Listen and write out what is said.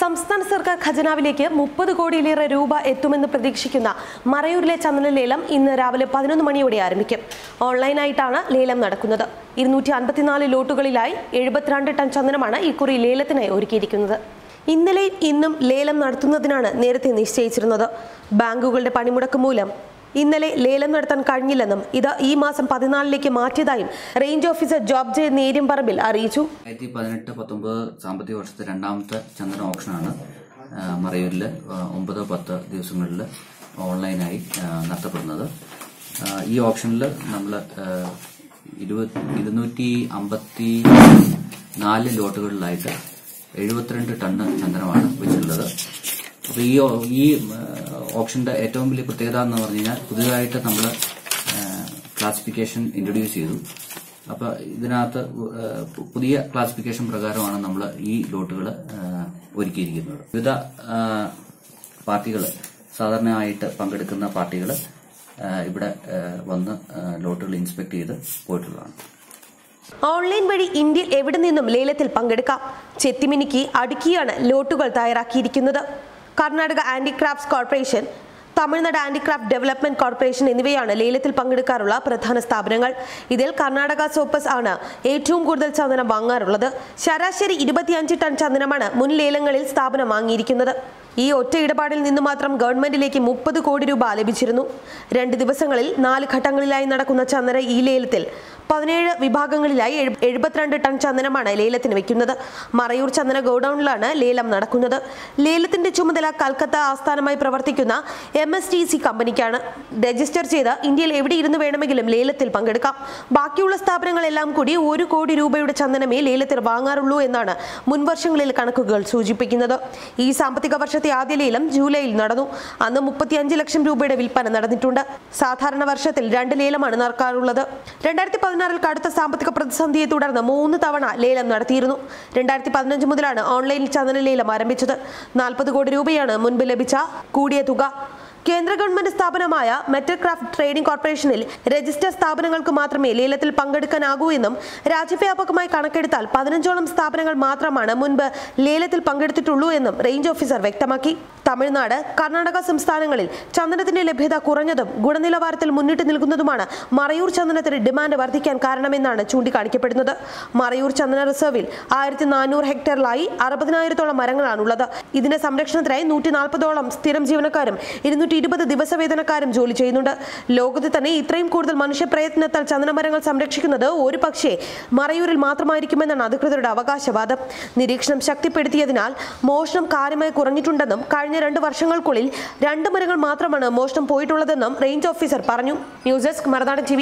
സംസ്ഥാന സർക്കാർ ഖജനാവിലേക്ക് മുപ്പത് കോടിയിലേറെ രൂപ എത്തുമെന്ന് പ്രതീക്ഷിക്കുന്ന മറയൂരിലെ ചന്ദന ലേലം ഇന്ന് രാവിലെ പതിനൊന്ന് മണിയോടെ ആരംഭിക്കും. ഓൺലൈനായിട്ടാണ് ലേലം നടക്കുന്നത്. ഇരുന്നൂറ്റി അൻപത്തിനാല് ലോട്ടുകളിലായി എഴുപത്തിരണ്ട് ടൺ ചന്ദനമാണ് ഇക്കുറി ലേലത്തിനായി ഒരുക്കിയിരിക്കുന്നത്. ഇന്നലെയും ഇന്നും ലേലം നടത്തുന്നതിനാണ് നേരത്തെ നിശ്ചയിച്ചിരുന്നത്. ബാങ്കുകളുടെ പണിമുടക്ക് മൂലം ഇന്നലെ ലേലം നടത്താൻ കഴിഞ്ഞില്ലെന്നും ഇത് ഈ മാസം പതിനാലിലേക്ക് മാറ്റിയതായും range officer Job J Neriyamparampil അറിയിച്ചു. രണ്ടായിരത്തി പതിനെട്ട് പത്തൊമ്പത് സാമ്പത്തിക വർഷത്തെ രണ്ടാമത്തെ ചന്ദ്രൻ ഓപ്ഷനാണ്. മറയൂരിൽ ഒമ്പത് പത്ത് ദിവസങ്ങളിൽ ഓൺലൈനായി നടത്തപ്പെടുന്നത്. ഈ ഓപ്ഷനിൽ നമ്മൾ ഇരുന്നൂറ്റി അമ്പത്തി നാല് ലോട്ടുകളിലായിട്ട് എഴുപത്തിരണ്ട് ടണ്ണ് ചന്ദനമാണ് വെച്ചിട്ടുള്ളത്. അപ്പോൾ ഈ ഓപ്ഷന്റെ ഏറ്റവും വലിയ പ്രത്യേകത എന്ന് പറഞ്ഞു കഴിഞ്ഞാൽ പുതിയതായിട്ട് നമ്മൾ ക്ലാസിഫിക്കേഷൻ ഇൻട്രൊഡ്യൂസ് ചെയ്തു. അപ്പൊ ഇതിനകത്ത് പുതിയ ക്ലാസിഫിക്കേഷൻ പ്രകാരമാണ് നമ്മൾ ഈ ലോട്ടുകൾ ഒരുക്കിയിരിക്കുന്നത്. വിവിധ പാർട്ടികൾ സാധാരണയായിട്ട് പങ്കെടുക്കുന്ന പാർട്ടികൾ ഇവിടെ വന്ന് ലോട്ടുകൾ ഇൻസ്പെക്ട് ചെയ്ത് പോയിട്ടുള്ളതാണ്. ഓൺലൈൻ വഴി ഇന്ത്യയിൽ എവിടെ നിന്നും ലേലത്തിൽ പങ്കെടുക്കാം? ചെത്തിമിനിക്ക് അടുക്കിയാണ് ലോട്ടുകൾ തയ്യാറാക്കിയിരിക്കുന്നത്. Karnataka handicrafts corporation Tamil Nadu handicraft development corporation എന്നിവയാണ് ലേലത്തിൽ പങ്കെടുക്കാറുള്ള പ്രധാന സ്ഥാപനങ്ങൾ. ഇതിൽ കർണാടക സോപ്പസ് ആണ് ഏറ്റവും കൂടുതൽ ചന്ദനം വാങ്ങാറുള്ളത്. ശരാശരി ഇരുപത്തിയഞ്ച് ടൺ ചന്ദനമാണ് മുൻ ലേലങ്ങളിൽ സ്ഥാപനം വാങ്ങിയിരിക്കുന്നത്. ഈ ഒറ്റ ഇടപാടിൽ നിന്ന് മാത്രം ഗവൺമെന്റിലേക്ക് മുപ്പത് കോടി രൂപ ലഭിച്ചിരുന്നു. രണ്ട് ദിവസങ്ങളിൽ നാല് ഘട്ടങ്ങളിലായി നടക്കുന്ന ചന്ദന ഈ ലേലത്തിൽ പതിനേഴ് വിഭാഗങ്ങളിലായി എഴു- എഴുപത്തിരണ്ട് ടൺ ചന്ദനമാണ് ലേലത്തിന് വെക്കുന്നത്. മറയൂർ ചന്ദന ഗോഡൌണിലാണ് ലേലം നടക്കുന്നത്. ലേലത്തിന്റെ ചുമതല കൽക്കത്ത ആസ്ഥാനമായി പ്രവർത്തിക്കുന്ന എം. എസ് ടി സി കമ്പനിക്കാണ് രജിസ്റ്റർ ചെയ്ത് ഇന്ത്യയിൽ എവിടെ ഇരുന്ന് വേണമെങ്കിലും ലേലത്തിൽ പങ്കെടുക്കാം. ബാക്കിയുള്ള സ്ഥാപനങ്ങളെല്ലാം കൂടി ഒരു കോടി രൂപയുടെ ചന്ദനമേ ലേലത്തിൽ വാങ്ങാറുള്ളൂ എന്നാണ് മുൻവർഷങ്ങളിൽ കണക്കുകൾ സൂചിപ്പിക്കുന്നത്. ഈ സാമ്പത്തിക വർഷത്തെ ആദ്യ ലേലം ജൂലൈയിൽ നടന്നു. അന്ന് മുപ്പത്തിയഞ്ച് ലക്ഷം രൂപയുടെ വിൽപ്പന നടന്നിട്ടുണ്ട്. സാധാരണ വർഷത്തിൽ രണ്ട് ലേലമാണ് നടക്കാറുള്ളത്. രണ്ടായിരത്തി പതിനാറിൽ കടുത്ത സാമ്പത്തിക പ്രതിസന്ധിയെ തുടർന്ന് മൂന്ന് തവണ ലേലം നടത്തിയിരുന്നു. രണ്ടായിരത്തി പതിനഞ്ച് മുതലാണ് ഓൺലൈൻ ചന്ദന ലേലം ആരംഭിച്ചത്. നാൽപ്പത് കോടി രൂപയാണ് മുൻപ് ലഭിച്ച കൂടിയ തുക. കേന്ദ്ര ഗവൺമെന്റ് സ്ഥാപനമായ മെറ്റൽ ക്രാഫ്റ്റ് ട്രേഡിംഗ് കോർപ്പറേഷനിൽ രജിസ്റ്റർ സ്ഥാപനങ്ങൾക്ക് മാത്രമേ ലേലത്തിൽ പങ്കെടുക്കാനാകൂ എന്നും രാജ്യവ്യാപകമായി കണക്കെടുത്താൽ പതിനഞ്ചോളം സ്ഥാപനങ്ങൾ മാത്രമാണ് മുൻപ് ലേലത്തിൽ പങ്കെടുത്തിട്ടുള്ളൂ എന്നും റേഞ്ച് ഓഫീസർ വ്യക്തമാക്കി. തമിഴ്നാട് കർണാടക സംസ്ഥാനങ്ങളിൽ ചന്ദനത്തിന്റെ ലഭ്യത കുറഞ്ഞതും ഗുണനിലവാരത്തിൽ മുന്നിട്ട് നിൽക്കുന്നതുമാണ് മറയൂർ ചന്ദനത്തിന് ഡിമാൻഡ് വർദ്ധിക്കാൻ കാരണമെന്നാണ് ചൂണ്ടിക്കാണിക്കപ്പെടുന്നത്. മറയൂർ ചന്ദന റിസർവിൽ ആയിരത്തി നാനൂറ് ഹെക്ടറിലായി അറുപതിനായിരത്തോളം മരങ്ങളാണുള്ളത്. ഇതിന്റെ സംരക്ഷണത്തിനായി നൂറ്റി നാൽപ്പതോളം സ്ഥിരം ജീവനക്കാരും ഇരുന്നൂറ്റി ഇരുപത് ദിവസവേതനക്കാരും ജോലി ചെയ്യുന്നുണ്ട്. ലോകത്ത് തന്നെ ഇത്രയും കൂടുതൽ മനുഷ്യ പ്രയത്നത്താൽ ചന്ദനമരങ്ങൾ സംരക്ഷിക്കുന്നത് ഒരു പക്ഷേ മറയൂരിൽ മാത്രമായിരിക്കുമെന്നാണ് അധികൃതരുടെ അവകാശവാദം. നിരീക്ഷണം ശക്തിപ്പെടുത്തിയതിനാൽ മോഷണം കാര്യമായി കുറഞ്ഞിട്ടുണ്ടെന്നും കഴിഞ്ഞ രണ്ട് വർഷങ്ങൾക്കുള്ളിൽ രണ്ട് മരങ്ങൾ മാത്രമാണ് മോഷണം പോയിട്ടുള്ളതെന്നും റേഞ്ച് ഓഫീസർ പറഞ്ഞു. News desk Marunadan T